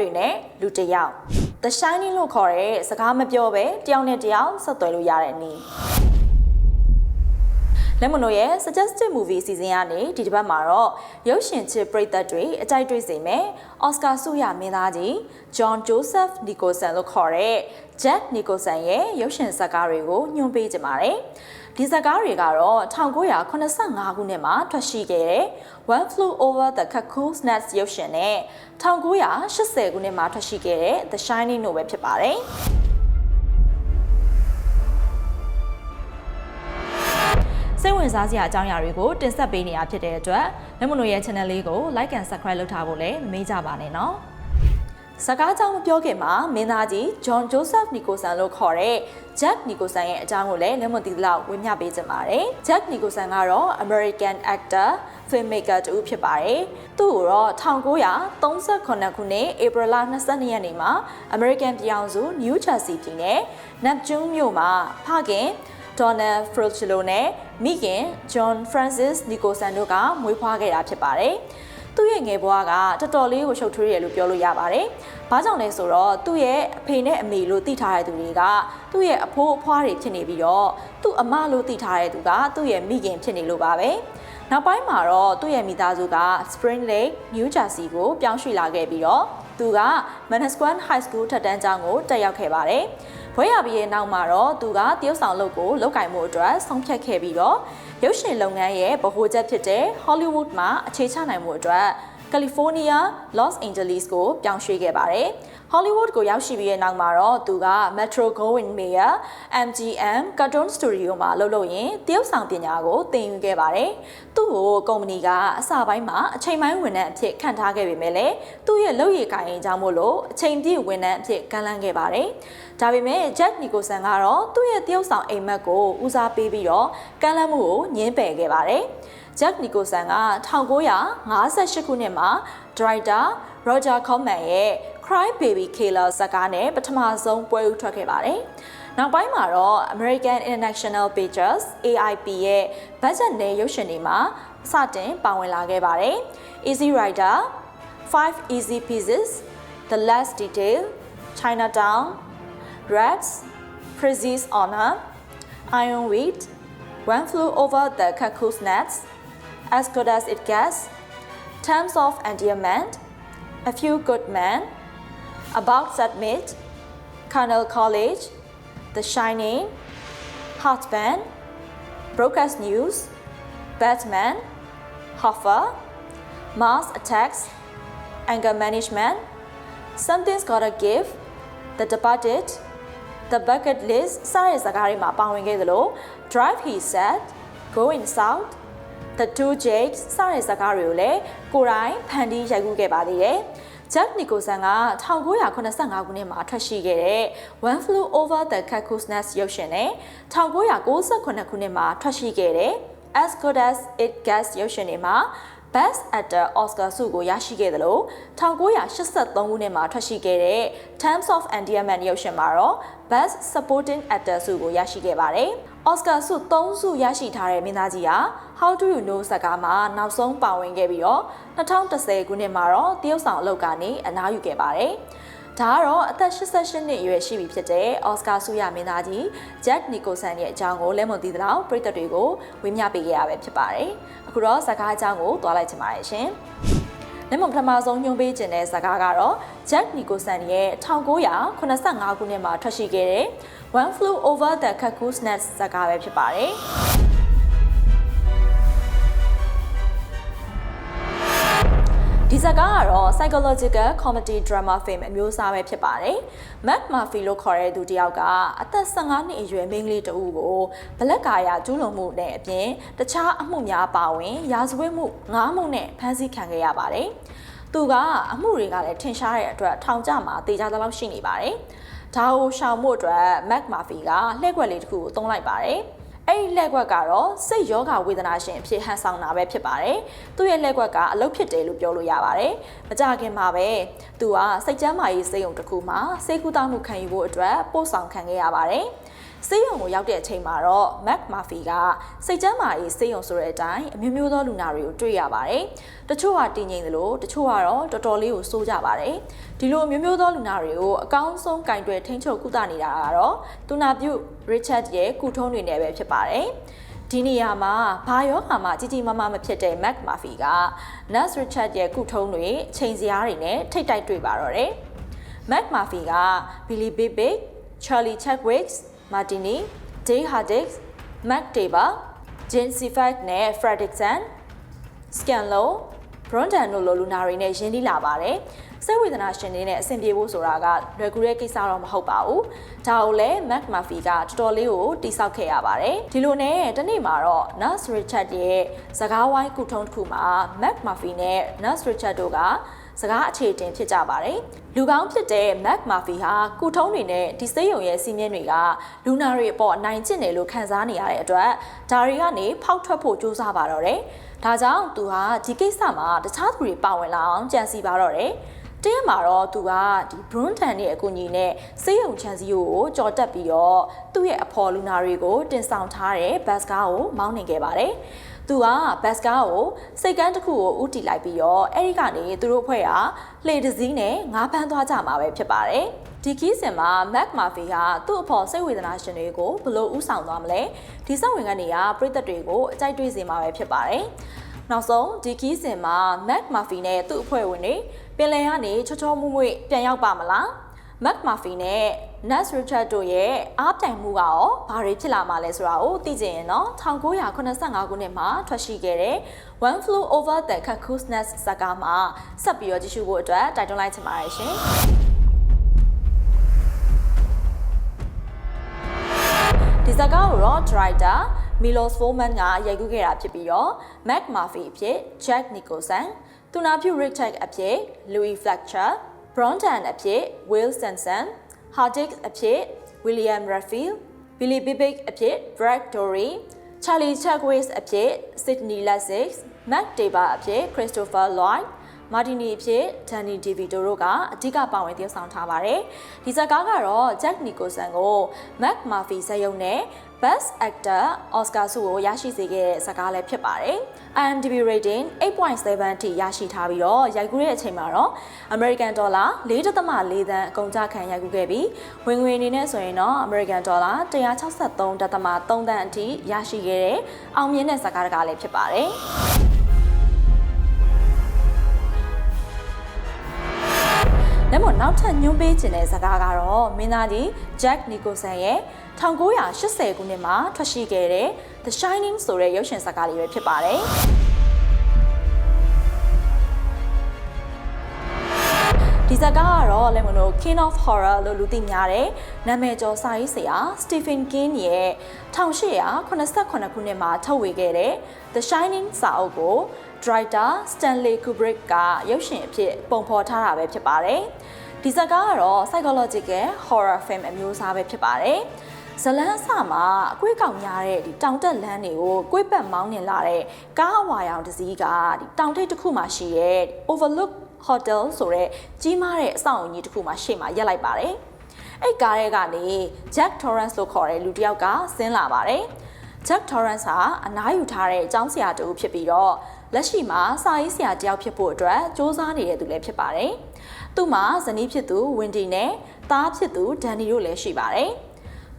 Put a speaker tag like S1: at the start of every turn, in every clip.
S1: တွေနဲ့လူတစ်ယောက် The Shining လို့ခေါ်တဲ့စကားမပြောပဲတယောက်နဲ့တယောက်ဆက်သွယ်လို့ရတဲ့နည်းလက်မနိုရဲ့ suggested movie စီစဉ်ကနေဒီတစ်ပတ်မှာတော့ရုပ်ရှင်ချစ်ပရိသတ်တွေအကြိုက်တွေ့စေမယ်။ Oscar ဆုရမင်းသားကြီး John Joseph Nicholson လို့ခေါ်တဲ့ Jack Nicholson ရဲ့ရုပ်ရှင်ဇာတ်ကားတွေကိုညွှန်ပေးကြပါတယ်။ ဒီဇာတ်ကားတွေကတော့1985ခုနှစ်မှာထွက်ရှိခဲ့တဲ့ One Flew Over the Cuckoo's Nest ရုပ်ရှင်နဲ့1980ခုနှစ်မှာထွက်ရှိခဲ့တဲ့ The Shining တို့ပဲဖြစ်ပါတယ်။စိတ်ဝင်စားစရာအကြောင်းအရာတွေကိုတင်ဆက်ပေးနေတာဖြစ်တဲ့အတွက်လက်မလို့ရဲ့ channel လေးကို like and subscribe လုပ်ထားဖို့လည်းမမေ့ကြပါနဲ့နော်။ စကားကြောင်မပြောခင်မှာမင်းသားကြီး John Joseph Nicholson လို့ခေါ်တဲ့ Jack Nicholson ရဲ့အကြောင်းကိုလည်းလက်မသိသလောက်ဝေမျှပေးကြပါတယ်။ Jack Nicholson ကတော့ American actor filmmaker တူဖြစ်ပါတယ်။သူ့ကိုတော့1938ခုနှစ်ဧပြီလ22ရက်နေ့မှာ American ပြည်အောင်စု New Jersey ပြည်နယ် Neptune မြို့မှာဖခင် Donald Frangelo နဲ့မိခင် John Francis Nicholson တို့ကမွေးဖွားခဲ့တာဖြစ်ပါတယ်။ သူ့ရဲ့ငယ်ဘဝကတော်တော်လေးကိုရှုပ်ထွေးတယ်လို့ပြောလို့ရပါတယ်။ဘာကြောင့်လဲဆိုတော့သူ့ရဲ့အဖေနဲ့အမေလို့သိထားတဲ့သူတွေကသူ့ရဲ့အဖိုးအဖွားတွေဖြစ်နေပြီးတော့သူ့အမလို့သိထားတဲ့သူကသူ့ရဲ့မိခင်ဖြစ်နေလို့ပါပဲ။နောက်ပိုင်းမှာတော့သူ့ရဲ့မိသားစုက Spring Lake, New Jersey ကိုပြောင်းရွှေ့လာခဲ့ပြီးတော့သူက Manasquan High School ထက်တန်းကျောင်းကိုတက်ရောက်ခဲ့ပါတယ်။ဘွဲရပြီးရဲ့နောက်မှာတော့သူကတရုတ်ဆောင်လုပ်ကိုလုပ်ကင်မှုအတွက်ဆုံးဖြတ်ခဲ့ပြီးတော့ ရုပ်ရှင်လုပ်ငန်းရဲ့ဗဟိုချက်ဖြစ်တဲ့ Hollywood မှာအခြေချနိုင်မှုအတွက်ကယ်လီဖိုးနီးယား Los Angeles ကိုပြောင်းရွှေ့ခဲ့ပါတယ်။ Hollywood ကိုရောက်ရှိပြီးတဲ့နောက်မှာတော့သူက Metro Goldwyn Mayer MGM Cartoon Studio မှာလုပ်လို့ရင်တရုတ်ဆောင်ပညာကိုသင်ယူခဲ့ပါတယ်။သူ့ကိုကုမ္ပဏီကအစပိုင်းမှာအချိန်ပိုင်းဝန်ထမ်းအဖြစ်ခန့်ထားခဲ့ပေမဲ့လည်းသူ့ရဲ့လုပ်ရည်ကိုင်ရင်ကြောင့်မို့လို့အချိန်ပြည့်ဝန်ထမ်းအဖြစ်ကမ်းလှမ်းခဲ့ပါတယ်။ဒါပေမဲ့ Jack Nicholson ကတော့သူ့ရဲ့တရုတ်ဆောင်အိမ်မက်ကိုဦးစားပေးပြီးတော့ကမ်းလှမ်းမှုကိုညှင်းပယ်ခဲ့ပါတယ်။ Jack Nicholson က1958ခုနှစ်မှာဒရိုက်တာ Roger Corman ရဲ့ Cry Baby Killer ဇာတ်ကားနဲ့ပထမဆုံးပွဲဦးထွက်ခဲ့ပါတယ်။နောက်ပိုင်းမှာတော့ American International Pictures AIP ရဲ့ budget နဲ့ရုပ်ရှင်တွေမှာစတင်ပါဝင်လာခဲ့ပါတယ်။ Easy Rider, Five Easy Pieces, The Last Detail, Chinatown, Rats, Prizzi's Honor, Iron Wheat, One Flew Over the Cuckoo's Nest, As Good as It Gets, Terms of Endearment, A Few Good Men, About Submit, Colonel College, The Shining, Hotband, Broadcast News, Batman, Hoffa, Mars Attacks, Anger Management, Something's Gotta Give, The Departed, The Bucket List စတဲ့ဇာတ်ကားတွေမှာပါဝင်ခဲ့သလို Drive He Said, Going South, The Two Jakes စတဲ့ဇာတ်ကားတွေကိုလည်းကိုယ်တိုင်ဖန်တီးရိုက်ကူးခဲ့ပါသေးတယ်။ Jack Nicholson က1985ခုနှစ်မှာထွက်ရှိခဲ့တဲ့ One Flew Over the Cuckoo's Nest ရုပ်ရှင်နဲ့1998ခုနှစ်မှာထွက်ရှိခဲ့တဲ့ As Good as It Gets ရုပ်ရှင်တွေမှာ Best Actor Oscar ဆုကိုရရှိခဲ့သလို1983ခုနှစ်မှာထွက်ရှိခဲ့တဲ့ Terms of Endearment ရုပ်ရှင်မှာတော့ Best Supporting Actor ဆုကိုရရှိခဲ့ပါတယ်။ Oscar ဆု3ဆုရရှိထားတဲ့မင်းသားကြီးဟာ How Do You Know ဇာတ်ကားမှာနောက်ဆုံးပါဝင်ခဲ့ပြီးတော့2010ခုနှစ်မှာတော့တရုတ်ဆောင်အလုပ်ကနေအနားယူခဲ့ပါတယ်။ဒါကတော့အသက်88နှစ်အရွယ်ရှိပြီဖြစ်တဲ့အော်စကာဆုရမင်းသားကြီး Jack Nicholson ရဲ့အကြောင်းကိုလက်မသိသလောက်ပရိသတ်တွေကိုဝေမျှပေးခဲ့ရပဲဖြစ်ပါတယ်။အခုတော့ဇာကားအကြောင်းကိုသွားလိုက်ချင်ပါတယ်ရှင်။လက်မပထမဆုံးညွှန်ပေးခြင်းတဲ့ဇာကားကတော့ Jack Nicholson ရဲ့1985ခုနှစ်မှာထွက်ရှိခဲ့တဲ့ One Flew Over the Cuckoo's Nest ဇာကားပဲဖြစ်ပါတယ်။ဒီဇာတ်ကားကတော့ psychological comedy drama film အမျိုးအစားပဲဖြစ်ပါတယ်။ Matt Murphy လို့ခေါ်တဲ့သူတစ်ယောက်ကအသက်15နှစ်အရွယ်မိန်းကလေးတဦးကိုဘလက်ကာယာကျူးလွန်မှုနဲ့အပြင်တခြားအမှုများပါဝင်ရာဇဝတ်မှု၅မှုနဲ့ဖမ်းဆီးခံခဲ့ရပါတယ်။သူကအမှုတွေကလည်းထင်ရှားတဲ့အတွက်ထောင်ကျမှာတေချာသလောက်ရှိနေပါတယ်။ ဒါကိုရှောင်မှုအတွက် Matt Murphy ကလှည့်ကွက်လေးတစ်ခုကိုသုံးလိုက်ပါတယ်။အဲ့ဒီလက်ကွက်ကတော့စိတ်ယောဂဝေဒနာရှင်အဖြစ်ဟန်ဆောင်တာပဲဖြစ်ပါတယ်။သူ့ရဲ့လက်ကွက်ကအလုပ်ဖြစ်တယ်လို့ပြောလို့ရပါတယ်။မကြခင်မှာပဲသူကစိတ်ကျန်းမာရေးစိတ်ုံတစ်ခုမှာစိတ်ကူးတောင်းမှုခံယူဖို့အတွက်ပို့ဆောင်ခံခဲ့ရပါတယ်။ စေးရုံကိုရောက်တဲ့အချိန်မှာတော့ Mac Murphy ကစိတ်ကျမ်းမာရေးစေးရုံဆိုတဲ့အတိုင်းအမျိုးမျိုးသောလူနာတွေကိုတွေ့ရပါတယ်။တချို့ကတည်ငြိမ်သလိုတချို့ကတော့တော်တော်လေးကိုစိုးကြပါတယ်။ဒီလိုအမျိုးမျိုးသောလူနာတွေကိုအကောင်းဆုံးကင်တွယ်ထိန်းချုပ်ကုသနေတာကတော့တူနာပြု Richard ရဲ့ကုထုံးတွေနဲ့ပဲဖြစ်ပါတယ်။ဒီနေရာမှာဘာယောဂါမှကြီးကြီးမားမားမဖြစ်တဲ့ Mac Murphy က Nurse Richard ရဲ့ကုထုံးတွေချိန်စရာတွေနဲ့ထိတ်တိုက်တွေ့ပါတော့တယ်။ Mac Murphy က Billy Bibic, Charlie Chadwick, Martini, Jay Hardix, Mac Tabor, Jane Sifak နဲ့ Fredrickson, Scanlo, Brondan တို့လိုလူနာတွေနဲ့ရင်းနှီးလာပါတယ်။စိတ်ဝေဒနာရှင်တွေနဲ့အဆင်ပြေဖို့ဆိုတာကလွယ်ကူတဲ့ကိစ္စတော့မဟုတ်ပါဘူး။ဒါကိုလည်း Mac Murphy ကတော်တော်လေးကိုတိဆောက်ခဲ့ရပါတယ်။ဒီလိုနဲ့တနေ့မှာတော့ Nurse Richard ရဲ့စကားဝိုင်းကုထုံးတစ်ခုမှာ Mac Murphy နဲ့ Nurse Richard တို့က စကားအခြေတင်ဖြစ်ကြပါတယ်။လူကောင်းဖြစ်တဲ့ Mac Murphy ဟာကုထုံးတွေနဲ့ဒီစိတ်ယုံရဲ့စီးမြင်တွေကလူနာတွေအပေါ်အနိုင်ကျင့်တယ်လို့ခံစားနေရတဲ့အတွက်ဒါတွေကနေဖောက်ထွက်ဖို့ကြိုးစားပါတော့တယ်။ဒါကြောင့်သူဟာဒီကိစ္စမှာတခြားသူတွေပါဝင်လာအောင်ကြံစီပါတော့တယ်။ တရက်မှာတော့သူကဒီ Brunton ရဲ့အကူအညီနဲ့စေးရုံချန်စီကိုကြော်တက်ပြီးတော့သူ့ရဲ့အဖော်လူနာတွေကိုတင်ဆောင်ထားတဲ့ဘတ်စကားကိုမောင်းနှင်ခဲ့ပါတယ်။သူကဘတ်စကားကိုစိတ်ကန်းတစ်ခုကိုဥတီလိုက်ပြီးတော့အဲ့ဒီကနေသူတို့အဖွဲ့ကလှေတစ်စီးနဲ့ငါးဖမ်းသွားကြမှာပဲဖြစ်ပါတယ်ဒီကီးစင်မှာ Mac Murphy ကသူ့အဖော်စိတ်ဝေဒနာရှင်တွေကိုဘလို့ဥဆောင်သွားမလဲဒီစက်ဝင်ကနေကပြည်သက်တွေကိုအကြိုက်တွေ့စေမှာပဲဖြစ်ပါတယ် နောက်ဆုံးဒီကီးစင်မှာ Mac Murphy နဲ့သူ့အဖွဲ့ဝင်တွေပင်လယ်ကနေချောချောမွေ့မွေ့ပြန်ရောက်ပါမလား Mac Murphy နဲ့ Nas Richard တို့ရဲ့အားပြိုင်မှုကရောဘာတွေဖြစ်လာမှာလဲဆိုတာကိုသိချင်ရင်တော့1985ခုနှစ်မှာထွက်ရှိခဲ့တဲ့ One Flew Over the Cuckoo's Nest ဇာတ်ကားမှာဆက်ပြီးတော့ကြည့်ရှုဖို့အတွက်တိုက်တွန်းလိုက်ချင်ပါတယ်ရှင်ဒီဇာတ်ကားကိုတော့ director Milos Forman ကရိုက်ကူးခဲ့တာဖြစ်ပြီးတော့ Mac Murphy အဖြစ် Jack Nicholson သူနာပြု Richard အဖြစ် Louis Fletcher Bronton အဖြစ် Will Stenson Hardick အဖြစ် William Raphael Billy Bibic အဖြစ် Brad Dory Charlie Chadwick အဖြစ် Sydney Lasix Matt Tabor အဖြစ် Christopher Lloyd မာတီနီအဖြစ်ဒန်နီဒီဗီတိုတို့ကအဓိကပါဝင်သရုပ်ဆောင်ထားပါတယ်။ဒီဇာတ်ကားကတော့ Jack Nicholson ကို Mac Murphy ဇာတ်ရုံနဲ့ Best Actor Oscar ဆုကိုရရှိစေခဲ့တဲ့ဇာတ်ကားလည်းဖြစ်ပါတယ်။ IMDb rating 8.7အထိရရှိထားပြီးတော့ရိုက်ကူးတဲ့အချိန်မှာတော့ American Dollar 4.4သန်းအကုန်ကြခံရိုက်ကူးခဲ့ပြီးဝင်ငွေအနေနဲ့ဆိုရင်တော့ American Dollar 163.3သန်းအထိရရှိခဲ့တဲ့အောင်မြင်တဲ့ဇာတ်ကားတကားလည်းဖြစ်ပါတယ်။ လက်မနောက်ထပ်ညွှန်းပေးခြင်းတဲ့ဇာတ်ကားကတော့မင်းသားကြီး Jack Nicholson ရဲ့1980ခုနှစ်မှာထွက်ရှိခဲ့တဲ့ The Shining ဆိုတဲ့ရုပ်ရှင်ဇာတ်ကားလေးပဲဖြစ်ပါတယ်။ ဒီဇာတ်ကားကတော့လည်းမလို့ King of Horror လို့လူသိများတဲ့နာမည်ကျော်စာရေးဆရာ Stephen King ရဲ့1888ခုနှစ်မှာထုတ်ဝေခဲ့တဲ့ The Shining စာအုပ်ကို Director Stanley Kubrick ကရုပ်ရှင်အဖြစ်ပုံဖော်ထားတာပဲဖြစ်ပါတယ်။ဒီဇာတ်ကားကတော့ psychological horror film အမျိုးအစားပဲဖြစ်ပါတယ်။ဇလန်းအစမှာအကွေးကောင်များတဲ့ဒီတောင်တက်လမ်းတွေကိုကွေးပတ်မောင်းနေလာတဲ့ကားအဝါရောင်တစ်စီးကဒီတောင်ထိပ်တစ်ခုမှာရှိတဲ့ overlook hotel ဆိုတဲ့ကြီးမားတဲ့အဆောက်အုံကြီးတစ်ခုမှာရှေ့မှာရက်လိုက်ပါတယ်။အဲ့ကားရဲ့ကနေ Jack Torrance လို့ခေါ်တဲ့လူတစ်ယောက်ကဆင်းလာပါတယ်။ Jack Torrance ဟာအနားယူထားတဲ့အကြောင်းဆရာတူဖြစ်ပြီးတော့လက်ရှိမှာစာရေးဆရာတယောက်ဖြစ်ဖို့အတွက်စ조사နေတဲ့သူလည်းဖြစ်ပါတယ်။သူ့မှာဇနီးဖြစ်သူဝင်ဒီနဲ့သားဖြစ်သူဒန်နီတို့လည်းရှိပါတယ်။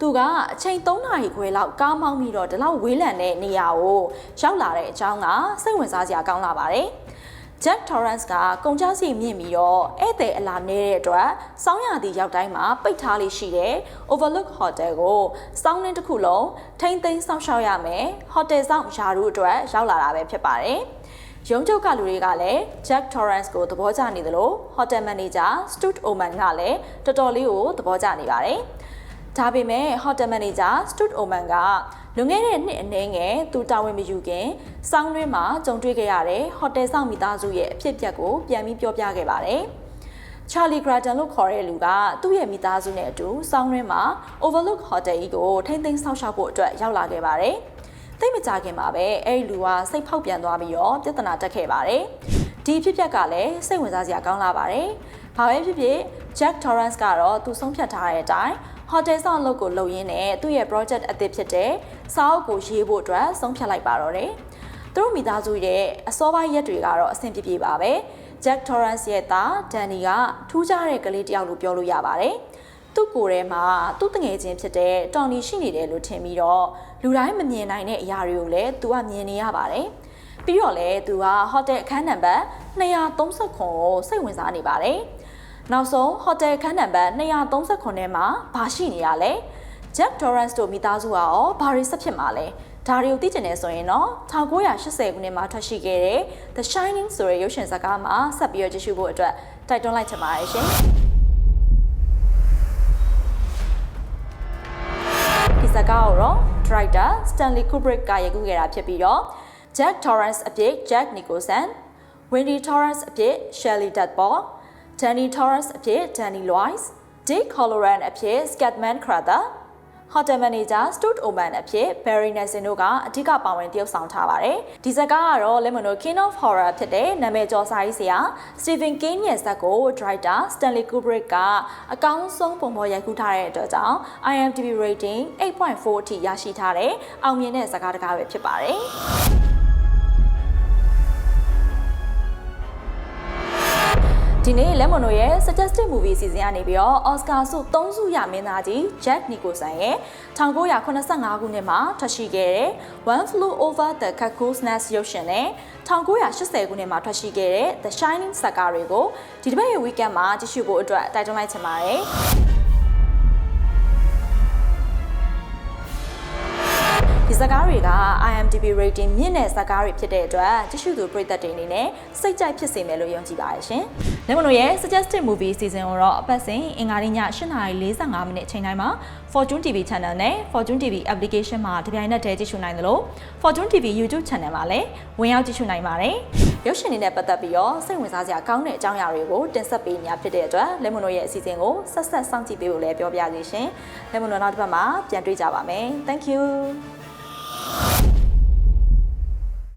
S1: သူကအချိန်3နာရီခွဲလောက်ကားမောင်းပြီးတော့ဒီလောက်ဝေးလံတဲ့နေရာကိုရောက်လာတဲ့အကြောင်းကစိတ်ဝင်စားစရာကောင်းလာပါတယ်။ Jack Torrance ကကုန်ကျစရိတ်မြင့်ပြီးတော့ဧည့်သည်အလာနေတဲ့အတွက်စောင်းရသည့်ရောက်တိုင်းမှာပိတ်ထားလေးရှိတဲ့ Overlook Hotel ကိုစောင်းနှင်းတစ်ခုလုံးထိမ့်သိမ်းစောင့်ရှောက်ရမယ်။ Hotel ဆောင်ယာတို့အတွက်ရောက်လာတာပဲဖြစ်ပါတယ်။ရုံးချုပ်ကလူတွေကလည်း Jack Torrance ကိုသဘောကျနေသလို Hotel Manager Stuart Oman ကလည်းတော်တော်လေးကိုသဘောကျနေပါတယ်။ဒါပေမဲ့ Hotel Manager Stuart Oman က လွန်ခဲ့တဲ့နှစ်အနည်းငယ်သူတာဝန်မယူခင်စောင်းတွင်းမှာကြုံတွေ့ခဲ့ရတဲ့ဟိုတယ်ဆောင်မိသားစုရဲ့အဖြစ်အပျက်ကိုပြန်ပြီးပြောပြခဲ့ပါတယ်။ Charlie Grattan လို့ခေါ်တဲ့လူကသူ့ရဲ့မိသားစုနဲ့အတူစောင်းတွင်းမှာ Overlook Hotel ကြီးကိုထိမ့်သိမ်းဆောက်ရှောက်ဖို့အတွက်ရောက်လာခဲ့ပါတယ်။သိမကြခင်မှာပဲအဲ့ဒီလူကစိတ်ဖောက်ပြန်သွားပြီးတော့ပြဿနာတက်ခဲ့ပါတယ်။ဒီဖြစ်ပျက်ကလည်းစိတ်ဝင်စားစရာကောင်းလာပါတယ်။ဘာပဲဖြစ်ဖြစ် Jack Torrance ကတော့သူဆုံးဖြတ်ထားတဲ့အတိုင်း ဟိုတယ်ဆောင်အလုပ်ကိုလုပ်ရင်းနဲ့သူ့ရဲ့ project အသစ်ဖြစ်တဲ့စာအုပ်ကိုရေးဖို့အတွက်ဆုံးဖြတ်လိုက်ပါတော့တယ်။သူတို့မိသားစုရဲ့အစောပိုင်းရက်တွေကတော့အဆင်ပြေပြေပါပဲ။ Jack Torrance ရဲ့သားဒန်နီကထူးခြားတဲ့ကလေးတစ်ယောက်လို့ပြောလို့ရပါတယ်။သူ့ကိုယ်ထဲမှာသူ့တငယ်ချင်းဖြစ်တဲ့တော်နီရှိနေတယ်လို့ထင်ပြီးတော့လူတိုင်းမမြင်နိုင်တဲ့အရာတွေကိုလည်းသူကမြင်နေရပါတယ်။ပြီးတော့လည်းသူကဟိုတယ်အခန်းနံပါတ်239ကိုစိတ်ဝင်စားနေပါတယ်။ နောက်ဆုံးဟိုတယ်ခန်းနံပါတ်239ထဲမှာဘာရှိနေရလဲ Jack Torrance တို့မိသားစုကရောဘာတွေဆက်ဖြစ်မှာလဲဒါတွေကိုသိချင်နေဆိုရင်တော့1980ခုနှစ်မှာထွက်ရှိခဲ့တဲ့ The Shining ဆိုတဲ့ရုပ်ရှင်ဇာတ်ကားမှာဆက်ပြီးတော့ကြည့်ရှုဖို့အတွက်တိုက်တွန်းလိုက်ချင်ပါတယ်ရှင်ဒီဇာတ်ကားကိုတော့ Director Stanley Kubrick ကရိုက်ကူးခဲ့တာဖြစ်ပြီးတော့ Jack Torrance အဖြစ် Jack Nicholson Wendy Torrance အဖြစ် Shelley Duvall Danny Torrance အဖြစ် Danny Loyce Dick Halloran အဖြစ် Scatman Crothers Hotel Manager Stuart Oman အဖြစ် Barry Nelson တို့ကအဓိကပါဝင်တရုပ်ဆောင်ထားပါတယ်။ဒီဇာတ်ကားကတော့ Lemon King of Horror ဖြစ်တဲ့နာမည်ကျော်စာရေးဆရာ Stephen King ရဲ့ဇာတ်ကို Director Stanley Kubrick ကအကောင်းဆုံးပုံဖော်ရိုက်ကူးထားတဲ့အတွက်ကြောင့် IMDb rating 8.4အထိရရှိထားတဲ့အောင်မြင်တဲ့ဇာတ်ကားတစ်ကားပဲဖြစ်ပါတယ်။ ဒီနေ့လက်မွန်တို့ရဲ့ suggested movie season ကနေပြီးတော့ Oscar ဆု3ဆုရမင်းသားကြီး Jack Nicholson ရဲ့1985ခုနှစ်မှာထွက်ရှိခဲ့တဲ့ One Flew Over the Cuckoo's Nest ရုပ်ရှင်နဲ့1980ခုနှစ်မှာထွက်ရှိခဲ့တဲ့ The Shining ဇာတ်ကားတွေကိုဒီတစ်ပတ်ရဲ့ weekend မှာကြည့်ရှုဖို့အတွက်တိုက်တွန်းလိုက်ချင်ပါတယ်။ ဇာတ်ကားတွေက IMDb rating မြင့်တဲ့ဇာတ်ကားတွေဖြစ်တဲ့အတွက်ကြည့်ရှုသူပရိသတ်တွေအနေနဲ့စိတ်ကြိုက်ဖြစ်စေမယ်လို့ယုံကြည်ပါတယ်ရှင်။လက်မလို့ရဲ့ suggested movie season ကိုတော့အပတ်စဉ်အင်္ဂါနေ့ည8:45မိနစ်အချိန်တိုင်းမှာ Fortune TV channel နဲ့ Fortune TV application မှာတပြိုင်နက်တည်းကြည့်ရှုနိုင်သလို Fortune TV YouTube channel မှာလည်းဝင်ရောက်ကြည့်ရှုနိုင်ပါတယ်။ရုပ်ရှင်တွေနဲ့ပတ်သက်ပြီးတော့စိတ်ဝင်စားစရာကောင်းတဲ့အကြောင်းအရာတွေကိုတင်ဆက်ပေးနေဖြစ်တဲ့အတွက်လက်မလို့ရဲ့အစီအစဉ်ကိုဆက်ဆက်စောင့်ကြည့်ပေးဖို့လည်းပြောပြသေးရှင်။လက်မလို့နောက်တစ်ပတ်မှာပြန်တွေ့ကြပါမယ်။ Thank you you